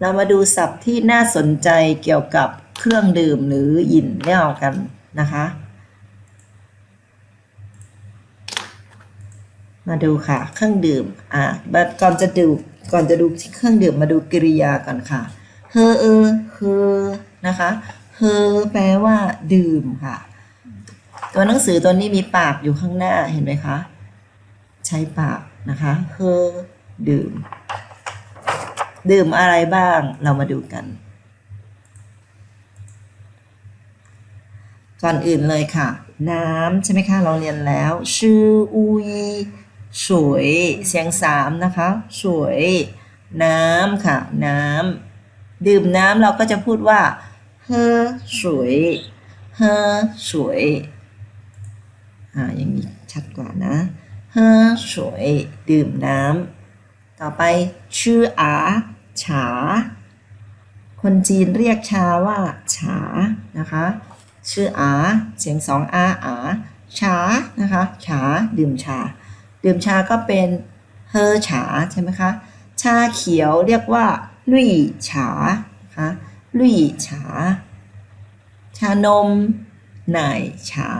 เรามาดูศัพท์ที่น่าสนใจเกี่ยวกับเครื่องดื่มหรือหยินเย่ากันนะคะ มาดูค่ะ เครื่องดื่ม อะก่อนจะดูก่อนจะดูที่เครื่องดื่มมาดูกริยาก่อนค่ะเฮอเออเฮอนะคะเฮอแปลว่า ดื่มค่ะ ตัวหนังสือตัวนี้มีปากอยู่ข้างหน้าเห็นไหมคะ ใช้ปากนะคะเฮอดื่ม ดื่มอะไรบ้างเรามาดูกัน ก่อนอื่นเลยค่ะ น้ำใช่ไหมคะเราเรียนแล้ว ชื่ออุยสวยเสียงสามนะคะสวยน้ำค่ะ น้ำดื่มน้ำเราก็จะพูดว่าเฮอสวยเฮอสวยอ่าอย่างนี้ชัดกว่านะเฮอสวยดื่มน้ำต่อไปชื่ออา ฉา คนจีนเรียกชาว่า ฉา นะคะ ชื่ออา เสียงสองอาอา ชา นะคะฉาดื่มชา ดื่มชาก็เป็นเฮอฉาใช่ไหมคะ ชาเขียวเรียกว่าลุยฉานะคะลุยฉา ชานมหน่ายฉา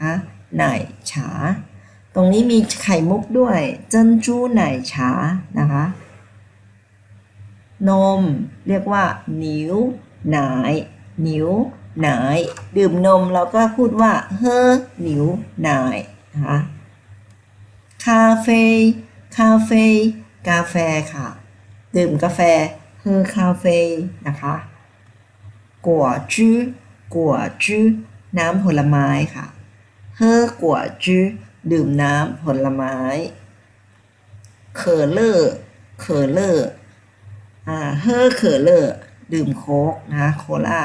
คะหน่ายฉา ตรงนี้มีไข่มุกด้วย เจิ้นจู้หน่ายฉานะคะ นม เรียกว่านิ้วหนายนิ้วหนาย ดื่มนมเราก็พูดว่าเฮอนิ้วหนายนะคะคาเฟ่คาเฟ่กาแฟค่ะ ดื่มกาแฟเฮอคาเฟ่นะคะกัวจื้อกัวจื้อน้ำผลไม้ค่ะเฮอกัวจื้อดื่มน้ำผลไม้เคอเลอร์เคอเลอร์อ่า เฮอเคอเลอร์ดื่มโค้กนะโคลา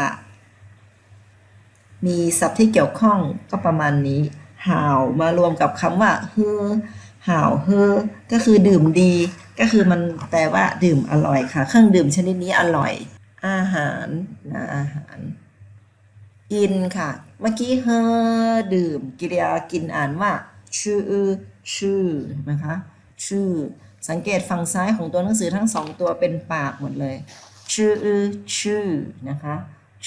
มีศัพท์ที่เกี่ยวข้องก็ประมาณนี้ห่าวมารวมกับคำว่าเฮอห่าวเฮอก็คือดื่มดี ก็คือมันแปลว่าดื่มอร่อยค่ะ เครื่องดื่มชนิดนี้อร่อย อาหารนะอาหาร กินค่ะ เมื่อกี้เฮอดื่ม กิริยากินอ่านว่าชื่อชื่อนไหมคะชื่อ สังเกตฝั่งซ้ายของตัวหนังสือทั้งสองตัวเป็นปากหมดเลย ชื่อชื่อนะคะ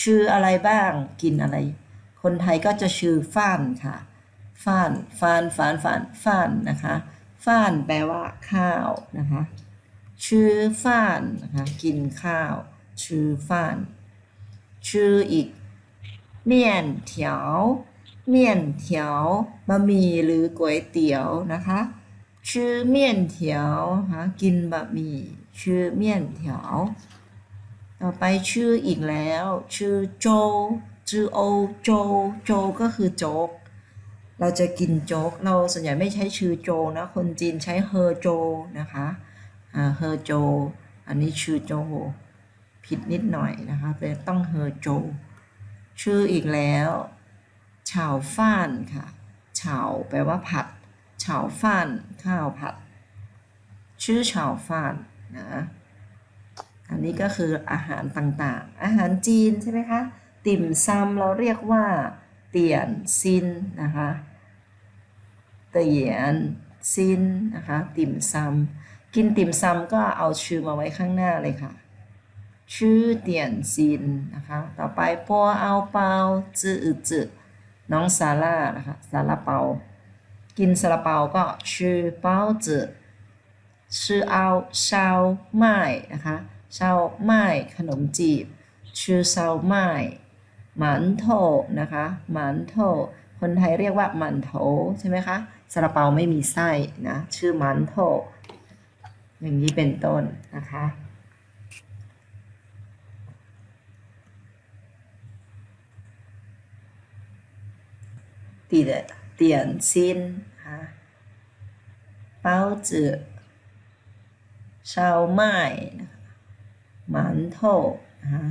ชื่ออะไรบ้างกินอะไร คนไทยก็จะชื่อฟ้านค่ะฟ้านฟานฟานฟานฟ้านนะคะฟ้านแปลว่าข้าวนะคะ ชื่อฟ้านนะคะกินข้าว ชื่อฟ้าน ชื่ออีกเมี่ยนเถียวเมี่ยนเถียวบะหมี่หรือก๋วยเตี๋ยวนะคะ ชื่อเมี่ยนเถียวฮะกินบะหมี่ชื่อเมี่ยนเถียว ต่อไปชื่ออีกแล้ว ชื่อโจชื่อโอโจโจก็คือโจ๊กเราจะกินโจ๊กเราส่วนใหญ่ไม่ใช้ชื่อโจนะคนจีนใช้เฮอโจนะคะอ่าเฮอโจ อันนี้ชื่อโจผิดนิดหน่อยนะคะเป็นต้องเฮอโจ ชื่ออีกแล้วเฉาฟ่านค่ะเฉาแปลว่าผัด เฉาฟ่านข้าวผัด ชื่อเฉาฟ่านนะอันนี้ก็คืออาหารต่างๆ อาหารจีนใช่ไหมคะ ติ่มซำเราเรียกว่าเตี่ยนซินนะคะเตี่ยนซินนะคะติ่มซำกินติ่มซำก็เอาชื่อมาไว้ข้างหน้าเลยค่ะ ชื่อเตี่ยนซินนะคะต่อไปปัวเอาเปาจื้อจื้อน้องซาร่านะคะซาลาเปา กินซาลาเปาก็ชื่อเปาจือชื่อเอาเชาไม้นะคะเชาไม้ขนมจีบ ชื่อเชาไม้หมันโถนะคะหมันโถคนไทยเรียกว่าหมันโถใช่ไหมคะซาลาเปาไม่มีไส้นะชื่อหมันโถอย่างนี้เป็นต้นนะคะตี的点心ฮะเป้าจือชาวไม้หมันโถฮะ